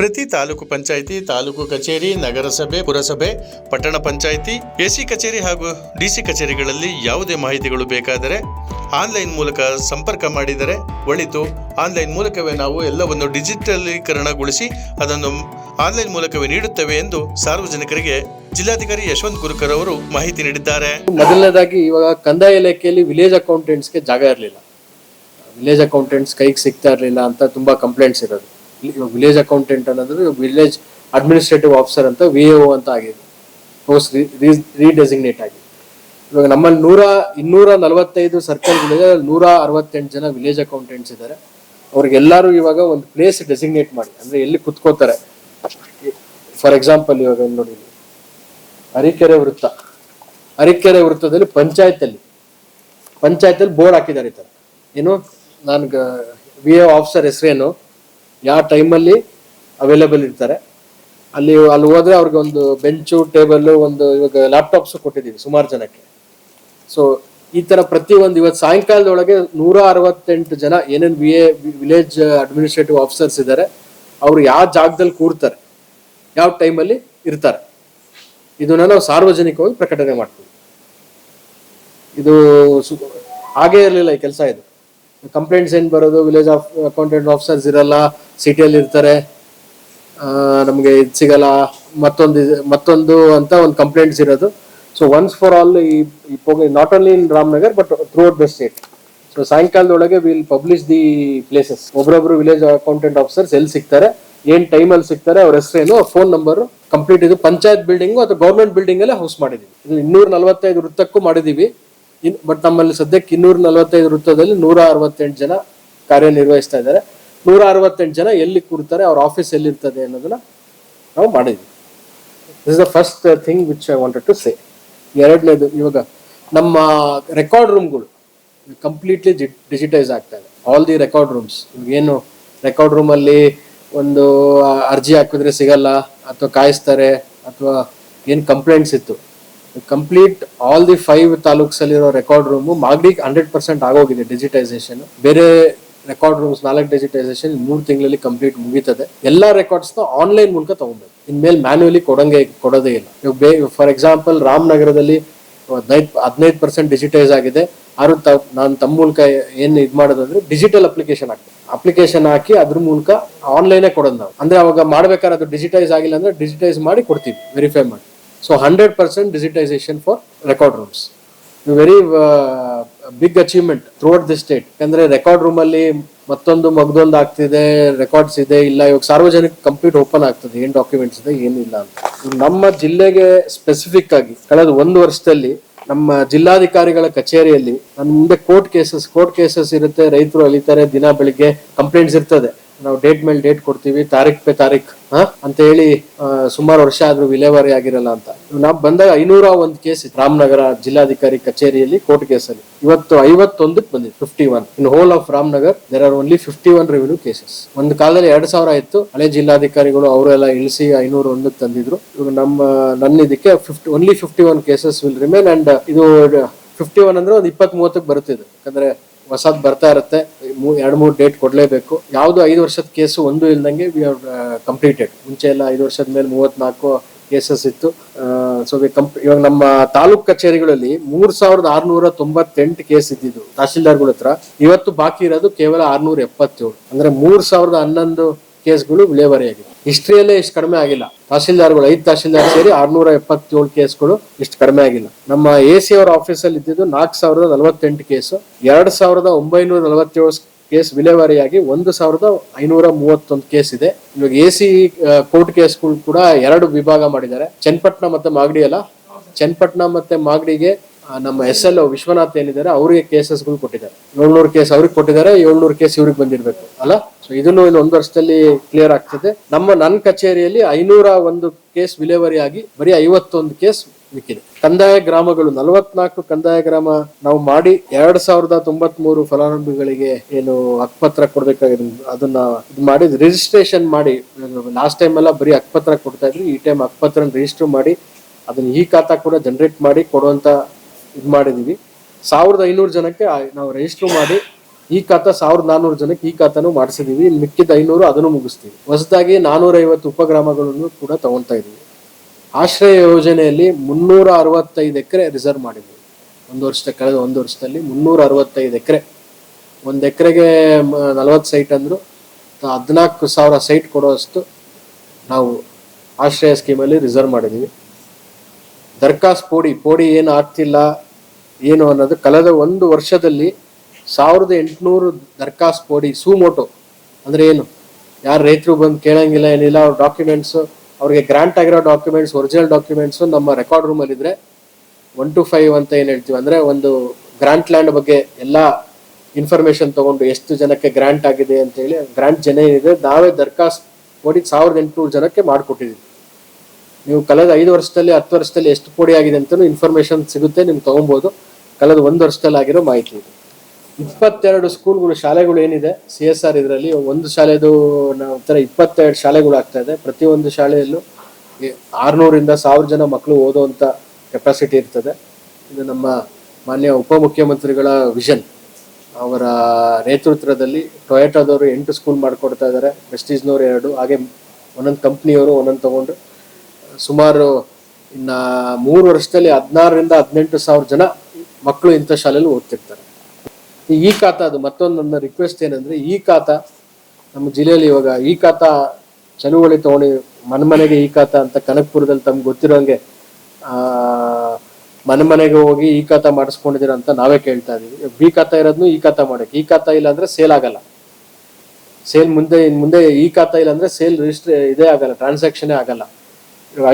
ಪ್ರತಿ ತಾಲೂಕು ಪಂಚಾಯಿತಿ, ತಾಲೂಕು ಕಚೇರಿ, ನಗರಸಭೆ, ಪುರಸಭೆ, ಪಟ್ಟಣ ಪಂಚಾಯಿತಿ, ಎಸಿ ಕಚೇರಿ ಹಾಗೂ ಡಿಸಿ ಕಚೇರಿಗಳಲ್ಲಿ ಯಾವುದೇ ಮಾಹಿತಿಗಳು ಬೇಕಾದರೆ ಆನ್ಲೈನ್ ಮೂಲಕ ಸಂಪರ್ಕ ಮಾಡಿದರೆ ಒಳಿತು. ಆನ್ಲೈನ್ ಮೂಲಕವೇ ನಾವು ಎಲ್ಲವನ್ನು ಡಿಜಿಟಲೀಕರಣಗೊಳಿಸಿ ಅದನ್ನು ಆನ್ಲೈನ್ ಮೂಲಕವೇ ನೀಡುತ್ತೇವೆ ಎಂದು ಸಾರ್ವಜನಿಕರಿಗೆ ಜಿಲ್ಲಾಧಿಕಾರಿ ಯಶವಂತ್ ಗುರುಕರ್ ಅವರು ಮಾಹಿತಿ ನೀಡಿದ್ದಾರೆ. ಮೊದಲನೇದಾಗಿ ಇವಾಗ ಕಂದಾಯ ಇಲಾಖೆಯಲ್ಲಿ ವಿಲೇಜ್ ಅಕೌಂಟೆಂಟ್ಸ್ಗೆ ಜಾಗ ಇರಲಿಲ್ಲ. ವಿಲೇಜ್ ಅಕೌಂಟೆಂಟ್ಸ್ ಕೈಗೆ ಸಿಗ್ತಾ ಇರಲಿಲ್ಲ ಅಂತ ತುಂಬಾ ಕಂಪ್ಲೇಂಟ್ಸ್ ಇರೋದು. ವಿಲೇಜ್ ಅಕೌಂಟೆಂಟ್ ಅನ್ನೋದು ವಿಲೇಜ್ ಅಡ್ಮಿನಿಸ್ಟ್ರೇಟಿವ್ ಆಫೀಸರ್ ಅಂತ ವಿ ಎ ಅಂತ ಆಗಿದೆ. ಪೋಸ್ಟ್ ರೀಡೆಸಿಗ್ನೇಟ್ ಆಗಿದೆ. ಇವಾಗ ನಮ್ಮಲ್ಲಿ ನೂರ, ಇನ್ನೂರ ನಲವತ್ತೈದು ಸರ್ಕಲ್ಗಳಿದೆ ನೂರ ಅರವತ್ತೆಂಟು ಜನ ವಿಲೇಜ್ ಅಕೌಂಟೆಂಟ್ಸ್ ಇದ್ದಾರೆ. ಅವ್ರಿಗೆಲ್ಲರೂ ಇವಾಗ ಒಂದು ಪ್ಲೇಸ್ ಡೆಸಿಗ್ನೇಟ್ ಮಾಡಿ, ಅಂದ್ರೆ ಎಲ್ಲಿ ಕುತ್ಕೋತಾರೆ. ಫಾರ್ ಎಕ್ಸಾಂಪಲ್ ಇವಾಗ ನೋಡಿ. ಅರಿಕೆರೆ ವೃತ್ತ. ಅರಿಕೆರೆ ವೃತ್ತದಲ್ಲಿ ಪಂಚಾಯತಲ್ಲಿ ಪಂಚಾಯತಲ್ಲಿ ಬೋರ್ಡ್ ಹಾಕಿದ್ದಾರೆ ಈ ಥರ ಏನು? ನನ್ಗೆ ವಿ ಎ ಆಫೀಸರ್ ಹೆಸರೇನು? ಯಾವ ಟೈಮಲ್ಲಿ ಅವೈಲೇಬಲ್ ಇರ್ತಾರೆ. ಅಲ್ಲಿ ಅಲ್ಲಿ ಹೋದ್ರೆ ಅವ್ರಿಗೆ ಒಂದು ಬೆಂಚು ಟೇಬಲ್ ಒಂದು ಇವಾಗ ಲ್ಯಾಪ್ಟಾಪ್ಸ್ ಕೊಟ್ಟಿದ್ದೀವಿ ಸುಮಾರು ಜನಕ್ಕೆ. ಸೊ ಈ ತರ ಪ್ರತಿ ಒಂದು ಇವತ್ತು ಸಾಯಂಕಾಲದೊಳಗೆ ನೂರ ಅರವತ್ತೆಂಟು ಜನ ಏನೇನು V A village administrative officers ಇದ್ದಾರೆ ಅವರು ಯಾವ ಜಾಗದಲ್ಲಿ ಕೂರ್ತಾರೆ, ಯಾವ ಟೈಮಲ್ಲಿ ಇರ್ತಾರೆ. ಇದನ್ನ ನಾವು ಸಾರ್ವಜನಿಕವಾಗಿ ಪ್ರಕಟಣೆ ಮಾಡ್ತೀವಿ. ಇದು ಹಾಗೇ ಇರಲಿಲ್ಲ ಈ ಕೆಲಸ ಇದು. ಕಂಪ್ಲೇಂಟ್ಸ್ ಏನ್ ಬರೋದು? ವಿಲೇಜ್ ಆಫ್ ಅಕೌಂಟೆಂಟ್ ಆಫೀಸರ್ಸ್ ಇರಲ್ಲ ಸಿಟಿಯಲ್ಲಿ ಇರ್ತಾರೆ. ನಮಗೆ ಇದು ಸಿಗಲ್ಲ. ಮತ್ತೊಂದು ಮತ್ತೊಂದು ಅಂತ ಒಂದು ಕಂಪ್ಲೇಂಟ್ಸ್ ಇರೋದು. ಸೊ ಒನ್ಸ್ ಫಾರ್ ಆಲ್ ಈ not only in Ramanagar but throughout the state so ಸಾಯಂಕಾಲದೊಳಗೆ will publish the places ಒಬ್ರೊಬ್ರು ವಿಲೇಜ್ ಅಕೌಂಟೆಂಟ್ ಆಫೀಸರ್ಸ್ ಎಲ್ಲಿ ಸಿಗ್ತಾರೆ? ಏನ್ ಟೈಮಲ್ಲಿ ಸಿಗ್ತಾರೆ? ಅವ್ರ ಹೆಸರೇನು? ಫೋನ್ ನಂಬರ್ ಕಂಪ್ಲೀಟ್ ಇದು. ಪಂಚಾಯತ್ ಬಿಲ್ಡಿಂಗ್ ಅಥವಾ ಗೌರ್ಮೆಂಟ್ ಬಿಲ್ಡಿಂಗ್ ಅಲ್ಲೇ ಹೌಸ್ ಮಾಡಿದೀವಿ. ಇದು ಇನ್ನೂರ ನಲವತ್ತೈದು ವೃತ್ತಕ್ಕೂ ಮಾಡಿದೀವಿ. ಇನ್ ಬಟ್ ನಮ್ಮಲ್ಲಿ ಸದ್ಯಕ್ಕೆ ಇನ್ನೂರ ನಲವತ್ತೈದು ವೃತ್ತದಲ್ಲಿ ನೂರ ಅರವತ್ತೆಂಟು ಜನ ಕಾರ್ಯನಿರ್ವಹಿಸ್ತಾ ಇದ್ದಾರೆ. ನೂರ ಅರವತ್ತೆಂಟು ಜನ ಎಲ್ಲಿ ಕೂರ್ತಾರೆ, ಅವ್ರ ಆಫೀಸ್ ಎಲ್ಲಿರ್ತದೆ ಅನ್ನೋದನ್ನ ನಾವು ಮಾಡಿದ್ವಿ. This is the first thing which I wanted to say ಎರಡನೇದು, ಇವಾಗ ನಮ್ಮ ರೆಕಾರ್ಡ್ ರೂಮ್ಗಳು ಕಂಪ್ಲೀಟ್ಲಿ ಡಿಜಿಟೈಸ್ ಆಗ್ತಾ ಇದೆ. ಆಲ್ ದಿ ರೆಕಾರ್ಡ್ ರೂಮ್ಸ್ ಏನು ರೆಕಾರ್ಡ್ ರೂಮಲ್ಲಿ ಒಂದು ಅರ್ಜಿ ಹಾಕಿದ್ರೆ ಸಿಗಲ್ಲ, ಅಥವಾ ಕಾಯಿಸ್ತಾರೆ, ಅಥವಾ ಏನು ಕಂಪ್ಲೇಂಟ್ಸ್ ಇತ್ತು. Complete all the five ತಾಲೂಕ್ಸಲ್ಲಿರೋ record room Magadi hundred percent ಆಗೋಗಿದೆ ಡಿಜಿಟೈಸೇಷನ್ ಬೇರೆ ರೆಕಾರ್ಡ್ ರೂಮ್ಸ್ ನಾಲ್ಕು ಡಿಜಿಟೈಸೇಷನ್ ಮೂರು ತಿಂಗಳಲ್ಲಿ ಕಂಪ್ಲೀಟ್ ಮುಗೀತದೆ. ಎಲ್ಲ ರೆಕಾರ್ಡ್ಸ್ನ ಆನ್ಲೈನ್ ಮೂಲಕ ತಗೊಬೇಕು ಇನ್ಮೇಲೆ ಮ್ಯಾನ್ಯಲಿ ಕೊಡಂಗೆ, ಕೊಡೋದೇ ಇಲ್ಲ. ಫಾರ್ ಎಕ್ಸಾಂಪಲ್ ರಾಮನಗರದಲ್ಲಿ ಹದಿನೈದು ಹದಿನೈದು ಪರ್ಸೆಂಟ್ ಡಿಜಿಟೈಸ್ ಆಗಿದೆ. ಆರು ನಾನು ತಮ್ಮ ಮೂಲಕ ಏನು ಇದು ಮಾಡೋದಂದ್ರೆ ಡಿಜಿಟಲ್ ಅಪ್ಲಿಕೇಶನ್ ಹಾಕ್ತೀನಿ ಅಪ್ಲಿಕೇಶನ್ ಹಾಕಿ ಅದ್ರ ಮೂಲಕ ಆನ್ಲೈನೇ ಕೊಡೋದು ನಾವು. ಅಂದ್ರೆ ಅವಾಗ ಮಾಡ್ಬೇಕಾದ್ರೆ ಅದು ಡಿಜಿಟೈಸ್ ಆಗಿಲ್ಲ ಅಂದ್ರೆ ಡಿಜಿಟೈಸ್ ಮಾಡಿ ಕೊಡ್ತೀವಿ ವೆರಿಫೈ ಮಾಡಿ. Hundred percent digitisation for record rooms very big achievement throughout the state ಯಾಕಂದ್ರೆ ರೆಕಾರ್ಡ್ ರೂಮ್ ಅಲ್ಲಿ ಮತ್ತೊಂದು ಮಗದೊಂದು ಆಗ್ತಿದೆ ರೆಕಾರ್ಡ್ಸ್ ಇದೆ, ಇಲ್ಲ, ಇವಾಗ ಸಾರ್ವಜನಿಕ ಕಂಪ್ಲೀಟ್ ಓಪನ್ ಆಗ್ತದೆ. ಏನ್ ಡಾಕ್ಯುಮೆಂಟ್ಸ್ ಇದೆ ಏನಿಲ್ಲ ಅಂತ. ನಮ್ಮ ಜಿಲ್ಲೆಗೆ ಸ್ಪೆಸಿಫಿಕ್ ಆಗಿ ಕಳೆದ ಒಂದು ವರ್ಷದಲ್ಲಿ ನಮ್ಮ ಜಿಲ್ಲಾಧಿಕಾರಿಗಳ ಕಚೇರಿಯಲ್ಲಿ ನನ್ನ ಮುಂದೆ ಕೋರ್ಟ್ ಕೇಸಸ್ ಕೋರ್ಟ್ ಕೇಸಸ್ ಇರುತ್ತೆ. ರೈತರು ಅಲಿತಾರೆ ದಿನ ಬೆಳಿಗ್ಗೆ ಕಂಪ್ಲೇಂಟ್ಸ್ ಇರ್ತದೆ. ನಾವು ಡೇಟ್ ಮೇಲೆ ಡೇಟ್ ಕೊಡ್ತೀವಿ ತಾರೀಕ್ ಪೇ ತಾರೀಕ್ ಹಾ? ಅಂತ ಹೇಳಿ ಸುಮಾರು ವರ್ಷ ಆದ್ರೂ ವಿಲೇವಾರಿ ಆಗಿರಲ್ಲ ಅಂತ. ನಾವು ಬಂದಾಗ ಐನೂರ ಒಂದು ಕೇಸ್ ರಾಮನಗರ ಜಿಲ್ಲಾಧಿಕಾರಿ ಕಚೇರಿಯಲ್ಲಿ ಕೋರ್ಟ್ ಅಲ್ಲಿ. ಇವತ್ತು ಐವತ್ತೊಂದಕ್ಕೆ ಬಂದಿದೆ fifty one in whole of Ramanagar there are only fifty one revenue cases ಒಂದು ಕಾಲದಲ್ಲಿ ಎರಡ್ ಸಾವಿರ ಇತ್ತು, ಹಳೆ ಜಿಲ್ಲಾಧಿಕಾರಿಗಳು ಅವರೆಲ್ಲ ಇಳಿಸಿ ಐನೂರ ಒಂದಕ್ಕೆ ತಂದಿದ್ರು. ಇವಾಗ ನಮ್ಮ, ನನ್ನ ಇದಕ್ಕೆ fifty only fifty one cases will remain and ಇದು ಫಿಫ್ಟಿ ಒನ್ ಅಂದ್ರೆ ಒಂದು ಇಪ್ಪತ್ತ್ ಮೂವತ್ತಕ್ಕೆ ಬರುತ್ತಿದೆ ಯಾಕಂದ್ರೆ ಹೊಸದ್ ಬರ್ತಾ ಇರುತ್ತೆ. ಎರಡು ಮೂರು ಡೇಟ್ ಕೊಡ್ಲೇಬೇಕು. ಯಾವುದು ಐದು ವರ್ಷದ ಕೇಸು ಒಂದು ಇಲ್ದಂಗೆ ವಿ ಆರ್ ಕಂಪ್ಲೀಟೆಡ್ ಮುಂಚೆ ಎಲ್ಲ ಐದು ವರ್ಷದ ಮೇಲೆ ಮೂವತ್ನಾಲ್ಕು ಕೇಸಸ್ ಇತ್ತು. ಸೊ ಇವಾಗ ನಮ್ಮ ತಾಲೂಕ್ ಕಚೇರಿಗಳಲ್ಲಿ ಮೂರ್ ಸಾವಿರದ ಆರ್ನೂರ ತೊಂಬತ್ತೆಂಟು ಕೇಸ್ ಇದ್ದಿದ್ದು ತಹಶೀಲ್ದಾರ್ಗಳ ಹತ್ರ. ಇವತ್ತು ಬಾಕಿ ಇರೋದು ಕೇವಲ ಆರ್ನೂರ ಎಪ್ಪತ್ತೇಳು. ಅಂದ್ರೆ ಮೂರ್ ಸಾವಿರದ ಹನ್ನೊಂದು ಕೇಸ್ಗಳು ವಿಲೇವಾರಿಯಾಗಿದೆ. ಹಿಸ್ಟ್ರಿಯಲ್ಲೇ ಇಷ್ಟು ಕಡಿಮೆ ಆಗಿಲ್ಲ. ತಹಸೀಲ್ದಾರ್ಗಳು, ಐದು ತಹಸೀಲ್ದಾರ್ ಸೇರಿ ಆರ್ನೂರ ಎಪ್ಪತ್ತೇಳು ಕೇಸ್ಗಳು ಇಷ್ಟು ಕಡಿಮೆ ಆಗಿಲ್ಲ. ನಮ್ಮ ಎ ಸಿ ಅವರ ಆಫೀಸಲ್ಲಿ ಇದ್ದಿದ್ದು ನಾಲ್ಕು ಸಾವಿರದ ನಲವತ್ತೆಂಟು ಕೇಸು. ಎರಡು ಸಾವಿರದ ಒಂಬೈನೂರ ನಲವತ್ತೇಳು ಕೇಸ್ ವಿಲೇವಾರಿಯಾಗಿ ಒಂದು ಸಾವಿರದ ಐನೂರ ಮೂವತ್ತೊಂದು ಕೇಸ್ ಇದೆ. ಇವಾಗ ಎ ಸಿ ಕೋರ್ಟ್ ಕೇಸ್ಗಳು ಕೂಡ ಎರಡು ವಿಭಾಗ ಮಾಡಿದ್ದಾರೆ. ಚನ್ನಪಟ್ಟಣ ಮತ್ತೆ ಮಾಗಡಿ ಅಲ್ಲ. ಚನ್ನಪಟ್ಟಣ ಮತ್ತೆ ಮಾಗಡಿಗೆ ನಮ್ಮ ಎಸ್ ಎಲ್ ವಿಶ್ವನಾಥ್ ಏನಿದ್ದಾರೆ, ಅವರಿಗೆ ಕೇಸಸ್ಗಳು ಕೊಟ್ಟಿದ್ದಾರೆ. ಏಳ್ನೂರು ಕೇಸ್ ಅವ್ರಿಗೆ ಕೊಟ್ಟಿದ್ದಾರೆ, ಏಳ್ನೂರು ಕೇಸ್ ಇವ್ರಿಗೆ ಬಂದಿರಬೇಕು, ಅಲ್ಲ? ಸೊ ಇದನ್ನು ಇನ್ನು ಒಂದು ವರ್ಷದಲ್ಲಿ ಕ್ಲಿಯರ್ ಆಗ್ತದೆ. ನಮ್ಮ ನನ್ನ ಕಚೇರಿಯಲ್ಲಿ ಐನೂರ ಒಂದು ಕೇಸ್ ವಿಲೇವರಿ ಆಗಿ ಬರೀ ಐವತ್ತೊಂದು ಕೇಸ್ ಮಿಕ್ಕಿದೆ. ಕಂದಾಯ ಗ್ರಾಮಗಳು, ನಲವತ್ನಾಲ್ಕು ಕಂದಾಯ ಗ್ರಾಮ ನಾವು ಮಾಡಿ ಎರಡ್ ಸಾವಿರದ ತೊಂಬತ್ ಮೂರು ಫಲಾನುಭವಿಗಳಿಗೆ ಏನು ಹಕ್ಪತ್ರ ಕೊಡ್ಬೇಕಾಗಿದೆ, ಅದನ್ನ ಇದು ಮಾಡಿ ರಿಜಿಸ್ಟ್ರೇಷನ್ ಮಾಡಿ ಲಾಸ್ಟ್ ಟೈಮ್ ಎಲ್ಲ ಬರೀ ಹಕ್ಪತ್ರ ಕೊಡ್ತಾ ಇದ್ವಿ ಈ ಟೈಮ್ ಹಕ್ಪತ್ರ ರಿಜಿಸ್ಟರ್ ಮಾಡಿ, ಅದನ್ನ ಈ ಖಾತಾ ಕೂಡ ಜನರೇಟ್ ಮಾಡಿ ಕೊಡುವಂತ ಇದು ಮಾಡಿದೀವಿ. ಸಾವಿರದ ಐನೂರು ಜನಕ್ಕೆ ನಾವು ರಿಜಿಸ್ಟರ್ ಮಾಡಿ ಈ ಖಾತಾ ಸಾವಿರದ ನಾನ್ನೂರು ಜನಕ್ಕೆ ಈ ಖಾತಾನು ಮಾಡಿಸಿದೀವಿ. ಮಿಕ್ಕಿದ ಐನೂರು ಅದನ್ನು ಮುಗಿಸ್ತೀವಿ. ಹೊಸದಾಗಿ ನಾನ್ನೂರೈವತ್ತು ಉಪಗ್ರಾಮಗಳನ್ನು ಕೂಡ ತಗೊಳ್ತಾ ಇದ್ದೀವಿ ಆಶ್ರಯ ಯೋಜನೆಯಲ್ಲಿ ಮುನ್ನೂರ ಅರವತ್ತೈದು ಎಕರೆ ರಿಸರ್ವ್ ಮಾಡಿದ್ವಿ. ಒಂದು ವರ್ಷದ ಕಳೆದ ಒಂದು ವರ್ಷದಲ್ಲಿ ಮುನ್ನೂರ ಅರವತ್ತೈದು ಎಕರೆ. ಒಂದು ಎಕರೆಗೆ ನಲವತ್ತು ಸೈಟ್ ಅಂದ್ರು. ಹದಿನಾಲ್ಕು ಸಾವಿರ ಸೈಟ್ ಕೊಡುವಷ್ಟು ನಾವು ಆಶ್ರಯ ಸ್ಕೀಮಲ್ಲಿ ರಿಸರ್ವ್ ಮಾಡಿದ್ದೀವಿ ದರ್ಖಾಸ್ ಪೋಡಿ ಪೋಡಿ ಏನು ಆಗ್ತಿಲ್ಲ, ಏನು ಅನ್ನೋದು ಕಳೆದ ಒಂದು ವರ್ಷದಲ್ಲಿ ಸಾವಿರದ ಎಂಟುನೂರು ದರ್ಖಾಸ್ ಪೋಡಿ, ಸೂಮೋಟೋ, ಅಂದರೆ ಏನು? ಯಾರು ರೈತರು ಬಂದು ಕೇಳಂಗಿಲ್ಲ, ಏನಿಲ್ಲ, ಅವ್ರ ಡಾಕ್ಯುಮೆಂಟ್ಸು ಅವ್ರಿಗೆ ಗ್ರಾಂಟ್ ಆಗಿರೋ ಡಾಕ್ಯುಮೆಂಟ್ಸ್ ಒರಿಜಿನಲ್ ಡಾಕ್ಯುಮೆಂಟ್ಸು ನಮ್ಮ ರೆಕಾರ್ಡ್ ರೂಮಲ್ಲಿ ಇದ್ರೆ ಒನ್ ಟು ಫೈವ್ ಅಂತ ಏನು ಹೇಳ್ತೀವಿ? ಅಂದರೆ ಒಂದು ಗ್ರಾಂಟ್ ಲ್ಯಾಂಡ್ ಬಗ್ಗೆ ಎಲ್ಲ ಇನ್ಫಾರ್ಮೇಷನ್ ತೊಗೊಂಡು ಎಷ್ಟು ಜನಕ್ಕೆ ಗ್ರಾಂಟ್ ಆಗಿದೆ ಅಂತ ಹೇಳಿ ಗ್ರಾಂಟ್ ಜನ ಏನಿದೆ, ನಾವೇ ದರ್ಖಾಸ್ ಪೋಡಿ ಸಾವಿರದ ಎಂಟುನೂರು ಜನಕ್ಕೆ ಮಾಡಿಕೊಟ್ಟಿದ್ದೀವಿ ನೀವು ಕಳೆದ ಐದು ವರ್ಷದಲ್ಲಿ, ಹತ್ತು ವರ್ಷದಲ್ಲಿ ಎಷ್ಟು ಕೋಡಿ ಆಗಿದೆ ಅಂತಲೂ ಇನ್ಫಾರ್ಮೇಶನ್ ಸಿಗುತ್ತೆ ನಿಮ್ಗೆ ತಗೊಬೋದು. ಕಳೆದ ಒಂದು ವರ್ಷದಲ್ಲಿ ಆಗಿರೋ ಮಾಹಿತಿ ಇದೆ. ಇಪ್ಪತ್ತೆರಡು ಸ್ಕೂಲ್ಗಳು ಶಾಲೆಗಳು ಏನಿದೆ ಸಿ ಎಸ್ ಆರ್ ಇದರಲ್ಲಿ ಒಂದು ಶಾಲೆದು ನಾವು ಥರ ಇಪ್ಪತ್ತೆರಡು ಶಾಲೆಗಳು ಆಗ್ತಾ ಇದೆ. ಪ್ರತಿಯೊಂದು ಶಾಲೆಯಲ್ಲೂ ಆರ್ನೂರಿಂದ ಸಾವಿರ ಜನ ಮಕ್ಕಳು ಓದುವಂಥ ಕೆಪಾಸಿಟಿ ಇರ್ತದೆ. ಇದು ನಮ್ಮ ಮಾನ್ಯ ಉಪಮುಖ್ಯಮಂತ್ರಿಗಳ ವಿಷನ್ ಅವರ ನೇತೃತ್ವದಲ್ಲಿ ಟೊಯೋಟಾದವರು ಎಂಟು ಸ್ಕೂಲ್ ಮಾಡಿಕೊಡ್ತಾ ಇದ್ದಾರೆ. ಪ್ರೆಸ್ಟೀಜ್ನವರು ಎರಡು, ಹಾಗೆ ಒಂದೊಂದು ಕಂಪ್ನಿಯವರು ಒಂದೊಂದು ತಗೊಂಡು ಸುಮಾರು ಇನ್ನ ಮೂರು ವರ್ಷದಲ್ಲಿ ಹದಿನಾರರಿಂದ ಹದಿನೆಂಟು ಸಾವಿರ ಜನ ಮಕ್ಕಳು ಇಂಥ ಶಾಲೆಯಲ್ಲಿ ಓದ್ತಿರ್ತಾರೆ. ಈ ಖಾತಾ ಅದು ಮತ್ತೊಂದು ನನ್ನ ರಿಕ್ವೆಸ್ಟ್ ಏನಂದ್ರೆ, ಈ ಖಾತಾ ನಮ್ಮ ಜಿಲ್ಲೆಯಲ್ಲಿ ಇವಾಗ ಈ ಖಾತಾ ಚಳುವಳಿ ತಗೊಂಡು ಮನೆ ಮನೆಗೆ ಈ ಖಾತಾ ಅಂತ ಕನಕಪುರದಲ್ಲಿ ತಮ್ಗೆ ಗೊತ್ತಿರೋಂಗೆ, ಆ ಮನೆ ಮನೆಗೆ ಹೋಗಿ ಈ ಖಾತಾ ಮಾಡಿಸ್ಕೊಂಡಿದ್ದೀರ ಅಂತ ನಾವೇ ಕೇಳ್ತಾ ಇದೀವಿ. ಬಿ ಖಾತಾ ಇರೋದ್ನು ಈ ಖಾತಾ ಮಾಡಕ್ಕೆ. ಈ ಖಾತಾ ಇಲ್ಲ ಅಂದ್ರೆ ಸೇಲ್ ಆಗಲ್ಲ. ಸೇಲ್ ಮುಂದೆ ಮುಂದೆ ಈ ಖಾತಾ ಇಲ್ಲ ಅಂದ್ರೆ ಸೇಲ್ ರಿಜಿಸ್ಟ್ರ್ ಇದೇ ಆಗಲ್ಲ ಟ್ರಾನ್ಸಾಕ್ಷನ್ ಆಗಲ್ಲ.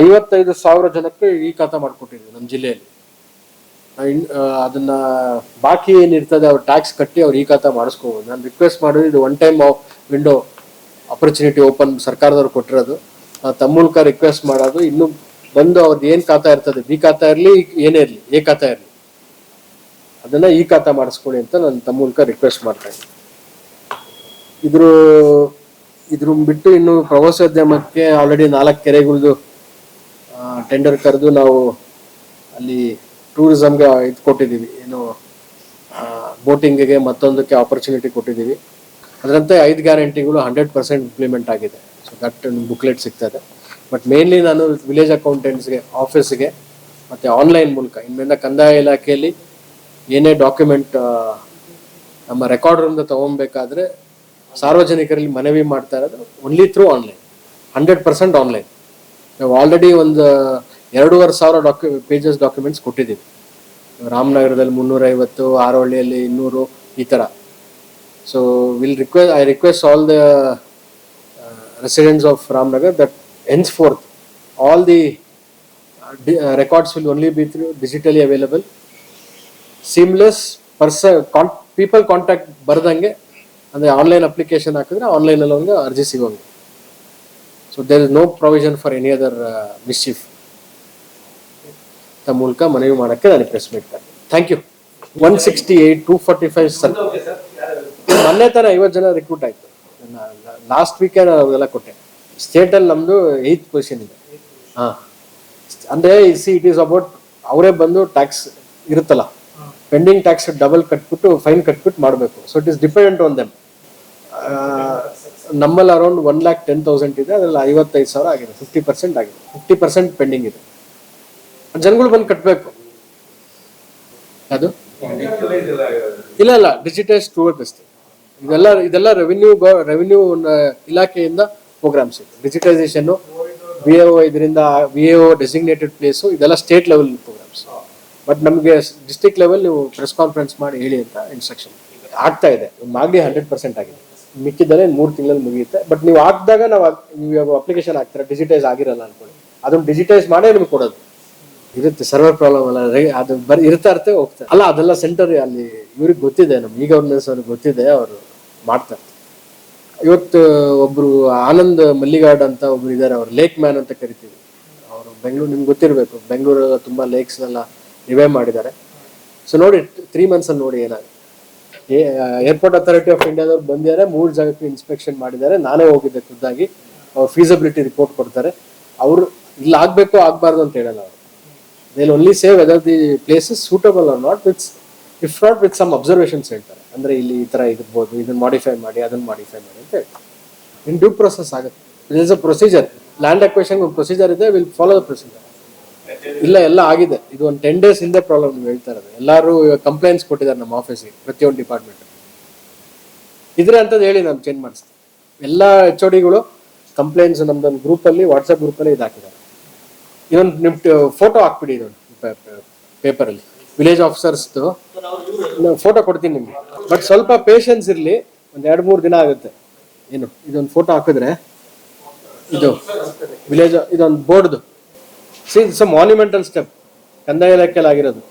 ಐವತ್ತೈದು ಸಾವಿರ ಜನಕ್ಕೆ ಈ ಖಾತಾ ಮಾಡ್ಕೊಟ್ಟಿದ್ವಿ ನಮ್ಮ ಜಿಲ್ಲೆಯಲ್ಲಿ. ಅದನ್ನ ಬಾಕಿ ಏನಿರ್ತದೆ ಅವ್ರು ಟ್ಯಾಕ್ಸ್ ಕಟ್ಟಿ ಅವ್ರು ಈ ಖಾತಾ ಮಾಡಿಸ್ಕೋಬೋದು. ನಾನು ರಿಕ್ವೆಸ್ಟ್ ಮಾಡೋದು ಇದು one time window opportunity open ಸರ್ಕಾರದವ್ರು ಕೊಟ್ಟಿರೋದು. ತಮ್ಮ ಮೂಲಕ ರಿಕ್ವೆಸ್ಟ್ ಮಾಡೋದು. ಇನ್ನು ಬಂದು ಅವ್ರದ್ದು ಏನ್ ಖಾತಾ ಇರ್ತದೆ, ಬಿ ಖಾತಾ ಇರಲಿ, ಏನೇ ಇರಲಿ, ಎ ಖಾತಾ ಇರಲಿ, ಅದನ್ನ ಈ ಖಾತಾ ಮಾಡಿಸ್ಕೊಳ್ಳಿ ಅಂತ ನಾನು ತಮ್ಮ ಮೂಲಕ ರಿಕ್ವೆಸ್ಟ್ ಮಾಡ್ತಾ ಇದ್ರ ಇದ್ರ ಬಿಟ್ಟು ಇನ್ನು ಪ್ರವಾಸೋದ್ಯಮಕ್ಕೆ ಆಲ್ರೆಡಿ ನಾಲ್ಕು ಕೆರೆಗಳದು ಟೆಂಡರ್ ಕರೆದು ನಾವು ಅಲ್ಲಿ ಟೂರಿಸಮ್ಗೆ ಇದು ಕೊಟ್ಟಿದ್ದೀವಿ ಏನು ಬೋಟಿಂಗಿಗೆ ಮತ್ತೊಂದಕ್ಕೆ ಆಪರ್ಚುನಿಟಿ ಕೊಟ್ಟಿದ್ದೀವಿ. ಅದರಂತೆ ಐದು ಗ್ಯಾರಂಟಿಗಳು ಹಂಡ್ರೆಡ್ ಪರ್ಸೆಂಟ್ ಇಂಪ್ಲಿಮೆಂಟ್ ಆಗಿದೆ. ಸೊ ದಟ್ ಬುಕ್ಲೆಟ್ ಸಿಗ್ತದೆ. ಬಟ್ ಮೇನ್ಲಿ ನಾನು ವಿಲೇಜ್ ಅಕೌಂಟೆಂಟ್ಸ್ಗೆ ಆಫೀಸ್ಗೆ ಮತ್ತು ಆನ್ಲೈನ್ ಮೂಲಕ ಇನ್ಮೇಲೆ ಕಂದಾಯ ಇಲಾಖೆಯಲ್ಲಿ ಏನೇ ಡಾಕ್ಯುಮೆಂಟ್ ನಮ್ಮ ರೆಕಾರ್ಡ್ ರೂಮ್ದ ತೊಗೊಬೇಕಾದ್ರೆ ಸಾರ್ವಜನಿಕರಲ್ಲಿ ಮನವಿ ಮಾಡ್ತಾ ಇರೋದು only through online hundred percent online ನಾವು ಆಲ್ರೆಡಿ ಒಂದು ಎರಡೂವರೆ ಸಾವಿರ ಡಾಕ್ಯು ಪೇಜಸ್ ಡಾಕ್ಯುಮೆಂಟ್ಸ್ ಕೊಟ್ಟಿದ್ದೀವಿ. ರಾಮನಗರದಲ್ಲಿ ಮುನ್ನೂರೈವತ್ತು ಆರೋಹಳ್ಳಿಯಲ್ಲಿ ಇನ್ನೂರು, ಈ ಥರ so will request I request all the residents of Ramanagar that henceforth all the records will only be through digitally available seamless ಪರ್ಸ ಕಾಂಟ್ ಪೀಪಲ್ ಕಾಂಟ್ಯಾಕ್ಟ್ ಬರ್ದಂಗೆ, ಅಂದರೆ ಆನ್ಲೈನ್ ಅಪ್ಲಿಕೇಶನ್ ಹಾಕಿದ್ರೆ ಆನ್ಲೈನಲ್ಲಿ ಒಂದು ಅರ್ಜಿ ಸಿಗೋಂಗೆ. So there is no provision for any other mischief ತಮ್ಮ ಮೂಲಕ ಮನವಿ ಮಾಡೋಕ್ಕೆ ನಾನು ಪ್ರೆಸ್ ಮಾಡ್ತೇನೆ thank you one sixty eight two forty five sir ಮೊನ್ನೆ ಥರ ಐವತ್ತು ಜನ ರಿಕ್ರೂಟ್ ಆಯಿತು. ಲಾಸ್ಟ್ ವೀಕೆಂಡ್ ಅವೆಲ್ಲ ಕೊಟ್ಟೆ. ಸ್ಟೇಟಲ್ಲಿ ನಮ್ಮದು ಏಯ್ತ್ ಪೊಸಿಷನ್ ಇದೆ. ಹಾಂ. ಅಂದರೆ ಸಿ ಇಟ್ ಈಸ್ ಅಬೌಟ್ ಅವರೇ ಬಂದು ಟ್ಯಾಕ್ಸ್ ಇರುತ್ತಲ್ಲ. ಪೆಂಡಿಂಗ್ ಟ್ಯಾಕ್ಸ್ ಡಬಲ್ ಕಟ್ಬಿಟ್ಟು ಫೈನ್ ಕಟ್ಬಿಟ್ಟು ಮಾಡಬೇಕು. So it is dependent on them ನಮ್ಮಲ್ಲಿ around one lakh ten thousand ಇದೆ, ಅದರಲ್ಲಿ ಐವತ್ತೈದು ಸಾವಿರ ಆಗಿದೆ ಫಿಫ್ಟಿ ಪರ್ಸೆಂಟ್ ಆಗಿದೆ ಫಿಫ್ಟಿ ಪರ್ಸೆಂಟ್ ಪೆಂಡಿಂಗ್ ಇದೆ. ಜನಗಳು ಬಂದು ಕಟ್ಟಬೇಕು ಅದು? ಇಲ್ಲ ಇಲ್ಲ ಡಿಜಿಟೈಸ್ ಟೂ ಅಷ್ಟೇ ಇದೆಲ್ಲ ಇದೆಲ್ಲ ರೆವಿನ್ಯೂ ರೆವಿನ್ಯೂ ಇಲಾಖೆಯಿಂದ ಪ್ರೋಗ್ರಾಮ್ಸ್ ಇದೆ ಡಿಜಿಟೈಸೇಷನ್ ವಿ ಎ ಇದರಿಂದ ವಿ ಎ ಡೆಸಿಗ್ನೇಟೆಡ್ ಪ್ಲೇಸು ಇದೆಲ್ಲ ಸ್ಟೇಟ್ ಲೆವೆಲ್ ಪ್ರೋಗ್ರಾಮ್ಸ್ ಬಟ್ ನಮಗೆ ಡಿಸ್ಟಿಕ್ ಲೆವೆಲ್ ನೀವು ಪ್ರೆಸ್ ಕಾನ್ಫರೆನ್ಸ್ ಮಾಡಿ ಹೇಳಿ ಅಂತ ಇನ್ಸ್ಟ್ರಕ್ಷನ್ ಆಗ್ತಾ ಇದೆ. ಮಾಗಡಿ ಹಂಡ್ರೆಡ್ ಪರ್ಸೆಂಟ್ ಆಗಿದೆ. ಮಿಕ್ಕಿದರೆ ಮೂರು ತಿಂಗಳಲ್ಲಿ ಮುಗಿಯುತ್ತೆ. ಬಟ್ ನೀವು ಹಾಕಿದಾಗ ನಾವು ನೀವು ಇವಾಗ ಅಪ್ಲಿಕೇಶನ್ ಹಾಕ್ತೀರಾ ಡಿಜಿಟೈಸ್ ಆಗಿರಲ್ಲ ಅನ್ಕೊಳ್ಳಿ. ಅದನ್ನ ಡಿಜಿಟೈಸ್ ಮಾಡೇ ನಿಮ್ಗೆ ಕೊಡೋದು. ಇರುತ್ತೆ ಸರ್ವರ್ ಪ್ರಾಬ್ಲಮ್ ಅಲ್ಲ ಅದು ಬರೀ ಇರ್ತಾ ಇರುತ್ತೆ ಹೋಗ್ತಾರೆ ಅಲ್ಲ ಅದೆಲ್ಲ ಸೆಂಟರ್ ಅಲ್ಲಿ ಇವ್ರಿಗೆ ಗೊತ್ತಿದೆ ನಮ್ಗೆ ಈ ಗವರ್ನೆನ್ಸ್ ಅವ್ರಿಗೆ ಗೊತ್ತಿದೆ ಅವರು ಮಾಡ್ತಾರೆ ಇವತ್ತು ಒಬ್ರು ಆನಂದ್ ಮಲ್ಲಿಗಾರ್ಡ್ ಅಂತ ಒಬ್ರು ಇದ್ದಾರೆ ಅವ್ರು ಲೇಕ್ ಮ್ಯಾನ್ ಅಂತ ಕರಿತೀವಿ. ಅವರು ಬೆಂಗಳೂರು ನಿಮ್ಗೆ ಗೊತ್ತಿರಬೇಕು ಬೆಂಗಳೂರಲ್ಲಿ ತುಂಬಾ ಲೇಕ್ಸ್ ಎಲ್ಲ ರಿವೈವ್ ಮಾಡಿದ್ದಾರೆ. ಸೊ ನೋಡಿ ತ್ರೀ ಮಂತ್ಸ್ ಅಲ್ಲಿ ನೋಡಿ ಏನಾಗುತ್ತೆ. ಏರ್ಪೋರ್ಟ್ ಅಥಾರಿಟಿ ಆಫ್ ಇಂಡಿಯಾದವ್ರು ಬಂದಿದ್ದಾರೆ, ಮೂರು ಜಾಗಕ್ಕೆ ಇನ್ಸ್ಪೆಕ್ಷನ್ ಮಾಡಿದ್ದಾರೆ. ನಾನೇ ಹೋಗಿದ್ದೆ ಖುದ್ದಾಗಿ. ಅವ್ರು ಫೀಸಬಿಲಿಟಿ ರಿಪೋರ್ಟ್ ಕೊಡ್ತಾರೆ. ಅವರು ಇಲ್ಲಿ ಆಗಬೇಕು, ಆಗಬಾರ್ದು ಅಂತ ಹೇಳಲ್ಲ ಅವರು. They only say whether the places suitable are not with if not with some observations ಹೇಳ್ತಾರೆ. ಅಂದ್ರೆ ಇಲ್ಲಿ ಈ ಥರ ಇರ್ಬೋದು, ಇದನ್ನು ಮಾಡಿಫೈ ಮಾಡಿ, ಅದನ್ನ ಮಾಡಿಫೈ ಮಾಡಿ ಅಂತ ಹೇಳ್ತಾರೆ. ಇನ್ ಡ್ಯೂ ಪ್ರೊಸೆಸ್ ಆಗುತ್ತೆ. Is a procedure land acquisition ಒಂದು ಪ್ರೊಸೀಜರ್ ಇದೆ ವಿಲ್ ಫಾಲೋ ದ ಪ್ರೊಸೀಜರ್ ಇಲ್ಲ, ಎಲ್ಲ ಆಗಿದೆ. ಇದು ಒಂದು ಟೆನ್ ಡೇಸ್ ಹಿಂದೆ ಪ್ರಾಬ್ಲಮ್ ನೀವು ಹೇಳ್ತಾ ಇರೋದು. ಎಲ್ಲರೂ ಕಂಪ್ಲೇಂಟ್ಸ್ ಕೊಟ್ಟಿದ್ದಾರೆ ನಮ್ಮ ಆಫೀಸಿಗೆ ಪ್ರತಿಯೊಂದು ಡಿಪಾರ್ಟ್ಮೆಂಟ್ ಇದ್ರೆ ಅಂತದ್ ಹೇಳಿ ನಾನು ಚೇಂಜ್ ಮಾಡಿಸ್ತೀನಿ. ಎಲ್ಲ ಎಚ್ ಓ ಡಿಗಳು ಕಂಪ್ಲೇಂಟ್ಸ್ ನಮ್ದೊಂದು ಗ್ರೂಪಲ್ಲಿ ವಾಟ್ಸಪ್ ಗ್ರೂಪಲ್ಲಿ ಇದು ಹಾಕಿದ್ದಾರೆ ಇದೊಂದು ನಿಮ್ ಫೋಟೋ ಹಾಕ್ಬಿಡಿ ಇದೊಂದು ಪೇಪರಲ್ಲಿ ವಿಲೇಜ್ ಆಫೀಸರ್ಸ್ದು ಫೋಟೋ ಕೊಡ್ತೀನಿ ನಿಮ್ಗೆ. ಬಟ್ ಸ್ವಲ್ಪ ಪೇಷನ್ಸ್ ಇರಲಿ, ಒಂದು ಎರಡು ಮೂರು ದಿನ ಆಗುತ್ತೆ. ಏನು, ಇದೊಂದು ಫೋಟೋ ಹಾಕಿದ್ರೆ, ಇದು ವಿಲೇಜ್ ಇದೊಂದು ಬೋರ್ಡ್ದು see it's a monumental step ಕಂದಾಯ ಇಲಾಖೆಯಲ್ಲಿ ಆಗಿರೋದು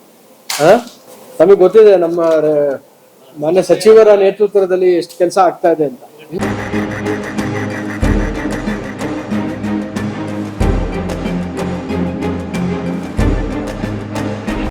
ನಮಗೆ ಗೊತ್ತಿದೆ, ನಮ್ಮ ಮಾನ್ಯ ಸಚಿವರ ನೇತೃತ್ವದಲ್ಲಿ ಎಷ್ಟು ಕೆಲಸ ಆಗ್ತಾ ಇದೆ ಅಂತ.